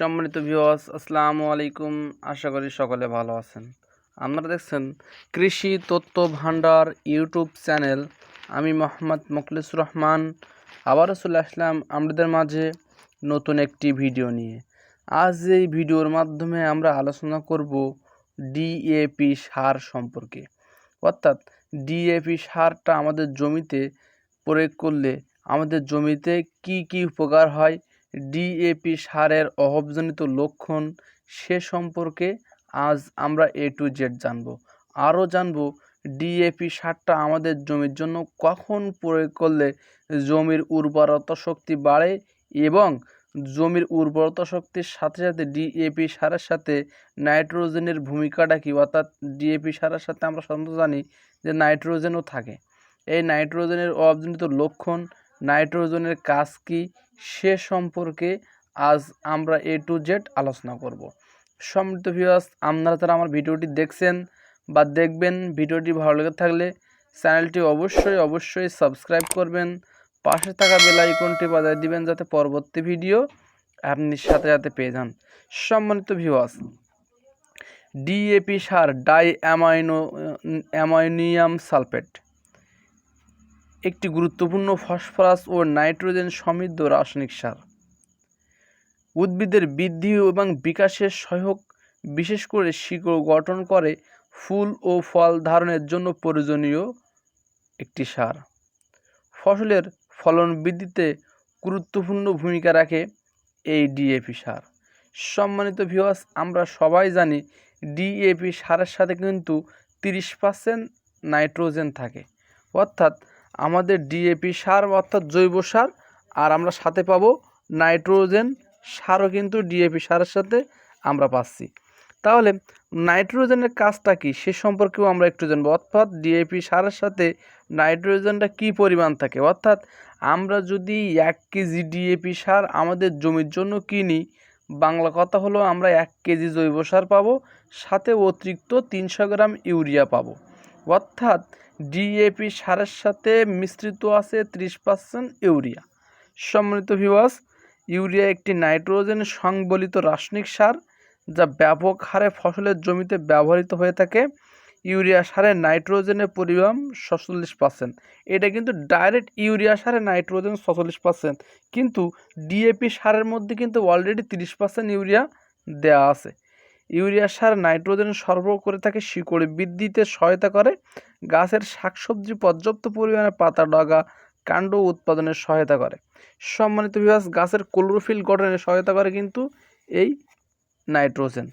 সম্মানিত ভিউয়ার্স আসসালামু আলাইকুম। আশা করি সকলে ভালো আছেন। আপনারা দেখছেন কৃষি তথ্য ভাণ্ডার ইউটিউব চ্যানেল। আমি মোহাম্মদ মুখলিসুর রহমান। আবারও চলে আসলাম আপনাদের মাঝে নতুন একটি ভিডিও নিয়ে। আজ এই ভিডিওর মাধ্যমে আমরা আলোচনা করব ডিএপি সার সম্পর্কে। অর্থাৎ ডিএপি সারটা আমাদের জমিতে প্রয়োগ করলে আমাদের জমিতে কি কি উপকার হয় ডিএপি সারের অভাবজনিত লক্ষণ সে সম্পর্কে আজ আমরা এ টু জেড জানব। আরও জানব ডিএপি সারটা আমাদের জমির জন্য কখন প্রয়োগ করলে জমির উর্বরতা শক্তি বাড়ে এবং জমির উর্বরতা শক্তির সাথে সাথে ডিএপি সারের সাথে নাইট্রোজেনের ভূমিকাটা কী? অর্থাৎ ডিএপি সারের সাথে আমরা সাধারণত জানি যে নাইট্রোজেনও থাকে। এই নাইট্রোজেনের অভাবজনিত লক্ষণ নাইট্রোজেনের কাজ কী সে সম্পর্কে আজ আমরা এ টু জেড আলোচনা করব। সম্মিলিত ভিউয়ার্স আপনারা যারা আমার ভিডিওটি দেখছেন বা দেখবেন, ভিডিওটি ভালো লেগে থাকলে চ্যানেলটি অবশ্যই অবশ্যই সাবস্ক্রাইব করবেন, পাশে থাকা বেল আইকনটি বাজায় দিবেন যাতে পরবর্তী ভিডিও আপনি সাথে সাথে পেয়ে যান। সম্মানিত ভিউয়ার্স ডিএপি সার ডাই অ্যামাইনো, অ্যামাইনিয়াম সালফেট। একটি গুরুত্বপূর্ণ ফসফরাস ও নাইট্রোজেন সমৃদ্ধ রাসায়নিক সার। উদ্ভিদের বৃদ্ধি এবং বিকাশের সহায়ক বিশেষ করে শিকড় গঠন করে ফুল ও ফল ধারণের জন্য প্রয়োজনীয় একটি সার। ফসলের ফলন বৃদ্ধিতে গুরুত্বপূর্ণ ভূমিকা রাখে এই ডিএপি সার। সম্মানিত ভিউয়ার্স আমরা সবাই জানি ডিএপি সারের সাথে কিন্তু তিরিশ পার্সেন্ট নাইট্রোজেন থাকে। অর্থাৎ আমাদের ডিএপি সার অর্থাৎ জৈব সার, আর আমরা সাথে পাবো নাইট্রোজেন সারও কিন্তু ডিএপি সারের সাথে আমরা পাচ্ছি। তাহলে নাইট্রোজেনের কাজটা কি? সে সম্পর্কেও আমরা একটু জানব। অর্থাৎ ডিএপি সারের সাথে নাইট্রোজেনটা কি পরিমাণ থাকে? অর্থাৎ আমরা যদি এক কেজি ডিএপি সার আমাদের জমির জন্য কিনি, বাংলা কথা হলো আমরা এক কেজি জৈব সার পাবো, সাথে অতিরিক্ত তিনশো গ্রাম ইউরিয়া পাবো। অর্থাৎ ডিএপি সারের সাথে মিশ্রিত আছে ত্রিশ পার্সেন্ট ইউরিয়া। সম্মানিত ভিওয়াস ইউরিয়া একটি নাইট্রোজেন সংবলিত রাসায়নিক সার যা ব্যাপক হারে ফসলের জমিতে ব্যবহৃত হয়ে থাকে। ইউরিয়া সারে নাইট্রোজেনের পরিমাণ ছচল্লিশ পার্সেন্ট এটা কিন্তু ডাইরেক্ট ইউরিয়া সারে নাইট্রোজেন ছচল্লিশ পার্সেন্ট কিন্তু ডিএপি সারের মধ্যে কিন্তু অলরেডি তিরিশ পার্সেন্ট ইউরিয়া দেওয়া আছে। ইউরিয়া সার নাইট্রোজেন সরবরাহ করে থাকে শিকড়ে। বৃদ্ধিতে সহায়তা করে। গাছের শাকসবজি পর্যাপ্ত পরিমাণে পাতা ডগা, কাণ্ড উৎপাদনের সহায়তা করে। সম্মানিত বিভাগ গাছের ক্লোরোফিল গঠনে সহায়তা করে কিন্তু এই নাইট্রোজেন।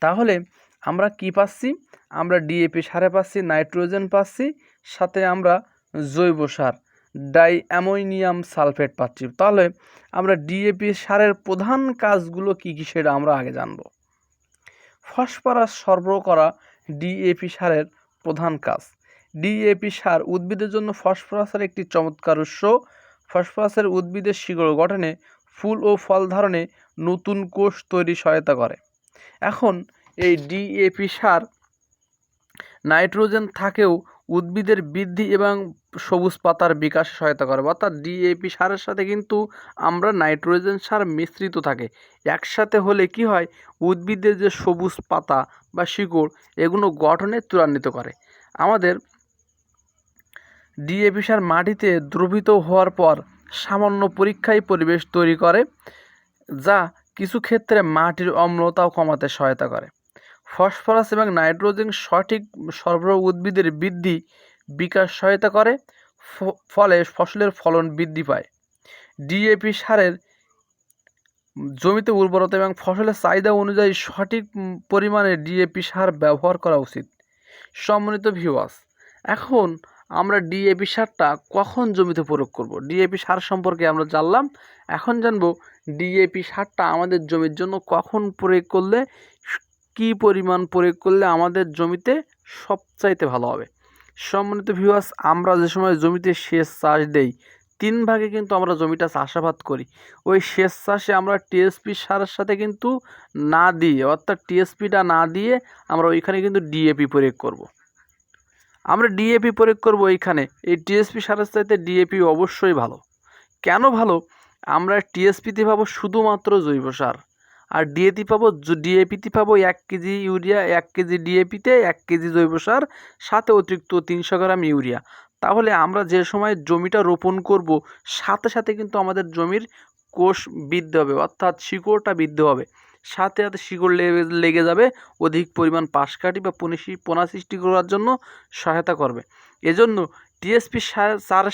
তাহলে আমরা কি পাচ্ছি? আমরা ডিএপি সারে পাচ্ছি, নাইট্রোজেন পাচ্ছি, সাথে আমরা জৈব সার ডাই অ্যামোনিয়াম সালফেট পাচ্ছি। তাহলে আমরা ডিএপি সারের প্রধান কাজগুলো কী কী সেটা আমরা আগে জানব। ফসফরাস সরবরাহ করা ডিএপি সারের প্রধান কাজ। ডিএপি সার উদ্ভিদের জন্য ফসফরাসের একটি চমৎকার উৎস। ফসফরাসের উদ্ভিদের শিকড় গঠনে ফুল ও ফল ধারণে নতুন কোষ তৈরি সহায়তা করে। এখন এই ডিএপি সার নাইট্রোজেন থাকেও উদ্ভিদের বৃদ্ধি এবং সবুজ পাতার বিকাশে সহায়তা করে। অর্থাৎ ডিএপি সারের সাথে কিন্তু আমরা নাইট্রোজেন সার মিশ্রিত থাকে। একসাথে হলে কি হয়? উদ্ভিদের যে সবুজ পাতা বা শিকড়, এগুলো গঠনে ত্বরান্বিত করে। আমাদের ডিএপি সার মাটিতে দ্রবীত হওয়ার পর সামান্য পরীক্ষায় পরিবেশ তৈরি করে, যা কিছু ক্ষেত্রে মাটির অম্লতাও কমাতে সহায়তা করে। ফসফরাস এবং নাইট্রোজেন সঠিক সরবরাহ উদ্ভিদের বৃদ্ধি, বিকাশ সহায়তা করে ফলে ফসলের ফলন বৃদ্ধি পায়। ডিএপি সারের জমিতে উর্বরতা এবং ফসলের চাহিদা অনুযায়ী সঠিক পরিমাণে ডিএপি সার ব্যবহার করা উচিত। সম্মানিত ভিউয়ার্স এখন আমরা ডিএপি সারটা কখন জমিতে প্রয়োগ করব? ডিএপি সার সম্পর্কে আমরা জানলাম। এখন জানব ডিএপি সারটা আমাদের জমির জন্য কখন প্রয়োগ করলে কি পরিমাণ প্রয়োগ করলে আমাদের জমিতে সবচাইতে ভালো হবে? সম্মানিত ভিউয়ার্স আমরা যে সময় জমিতে সেচ চাষ দেই, তিন ভাগে কিন্তু আমরা জমিটা চাষাবাদ করি। ওই সেচ চাষে আমরা টিএসপি সারের সাথে কিন্তু না দিয়ে, অর্থাৎ টিএসপিটা না দিয়ে আমরা ওইখানে কিন্তু ডিএপি প্রয়োগ করব। আমরা ডিএপি প্রয়োগ করব ওইখানে। এই টিএসপি সারের চাইতে ডিএপি অবশ্যই ভালো। কেন ভালো? আমরা টিএসপিতে পাবো শুধুমাত্র জৈব সার। আর ডিএপি পাবো ডিএপিতে পাবো এক কেজি ইউরিয়া, এক কেজি ডিএপিতে এক কেজি জৈব সার, সাথে অতিরিক্ত তিনশো গ্রাম ইউরিয়া। তাহলে আমরা যে সময় জমিটা রোপণ করব, সাথে সাথে কিন্তু আমাদের জমির কোষ বৃদ্ধি হবে, অর্থাৎ শিকড়টা বৃদ্ধি হবে। সাথে সাথে শিকড় লেগে যাবে, অধিক পরিমাণ পাশ কাটি বা পুনিশি পোনা সৃষ্টি করার জন্য সহায়তা করবে। এজন্য টিএসপি সার,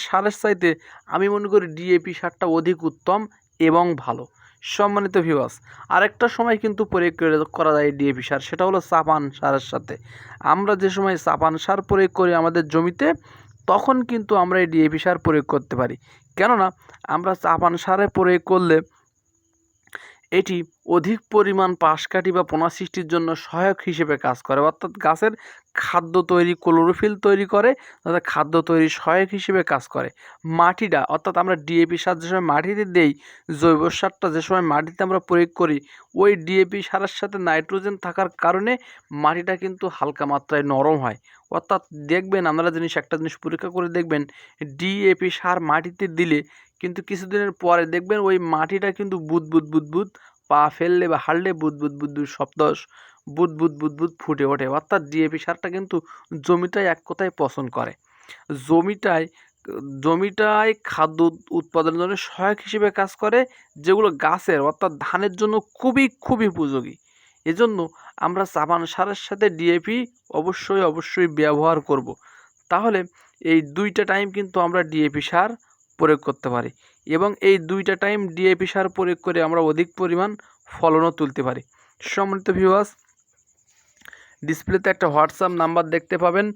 সারের চাইতে আমি মনে করি ডিএপি সারটা অধিক উত্তম এবং ভালো। সম্মানিত ভিউয়ার্স আরেকটা সময় কিন্তু প্রয়োগ করে যায় ডিএপি সার, সেটা হলো চাপান সারের সাথে। আমরা যে সময় চাপান সার প্রয়োগ করি আমাদের জমিতে, তখন কিন্তু আমরা এই ডিএপি সার প্রয়োগ করতে পারি। কেননা, আমরা চাপান সারে প্রয়োগ করলে এটি অধিক পরিমাণ পাশ কাটি বা পোনা সৃষ্টির জন্য সহায়ক হিসেবে কাজ করে। অর্থাৎ গাছের খাদ্য তৈরি, ক্লোরোফিল তৈরি করে, তাদের খাদ্য তৈরি সহায়ক হিসেবে কাজ করে। মাটিটা অর্থাৎ আমরা ডিএপি সার যে সময় মাটিতে দেই, জৈব সারটা যে সময় মাটিতে আমরা প্রয়োগ করি, ওই ডিএপি সারের সাথে নাইট্রোজেন থাকার কারণে মাটিটা কিন্তু হালকা মাত্রায় নরম হয়। অর্থাৎ দেখবেন আপনারা জিনিস, একটা জিনিস পরীক্ষা করে দেখবেন ডিএপি সার মাটিতে দিলে কিন্তু কিছুদিনের পরে দেখবেন ওই মাটিটা কিন্তু বুদবুদ বুদবুদ পা ফেললে বা হারলে বুদবুদ বুদবুদ শব্দ বুদবুদ বুদবুদ ফুটে ওঠে। অর্থাৎ ডিএপি সারটা কিন্তু জমিটায় এক কথায় পছন্দ করে। জমিটায় জমিটায় খাদ্য উৎপাদনের জন্য সহায়ক হিসেবে কাজ করে, যেগুলো গাছের, অর্থাৎ ধানের জন্য খুবই খুবই উপযোগী। এজন্য আমরা চাপান সারের সাথে ডিএপি অবশ্যই অবশ্যই ব্যবহার করব। তাহলে এই দুইটা টাইম কিন্তু আমরা ডিএপি সার প্রয়োগ করতে পারি। এবং এই দুইটা টাইম ডিএপি সার প্রয়োগ করে আমরা অধিক পরিমাণ ফলনও তুলতে পারি। সম্মানিত ভিউয়ার্স ডিসপ্লেতে একটা হোয়াটসঅ্যাপ নাম্বার দেখতে পাবেন।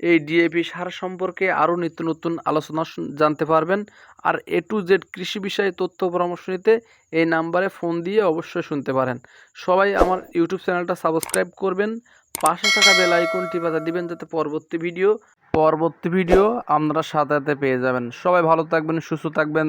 এই ডিএপি সার সম্পর্কে আরও নিত্য নতুন আলোচনা জানতে পারবেন। আর এ টু জেড কৃষি বিষয়ে তথ্য পরামর্শ নিতে এই নাম্বারে ফোন দিয়ে অবশ্যই শুনতে পারেন। সবাই আমার ইউটিউব চ্যানেলটা সাবস্ক্রাইব করবেন। পাশে থাকা বেল আইকনটি বাজা দিবেন যাতে পরবর্তী ভিডিও পরবর্তী ভিডিও আপনারা সাথে পেয়ে যাবেন। সবাই ভালো থাকবেন, সুস্থ থাকবেন।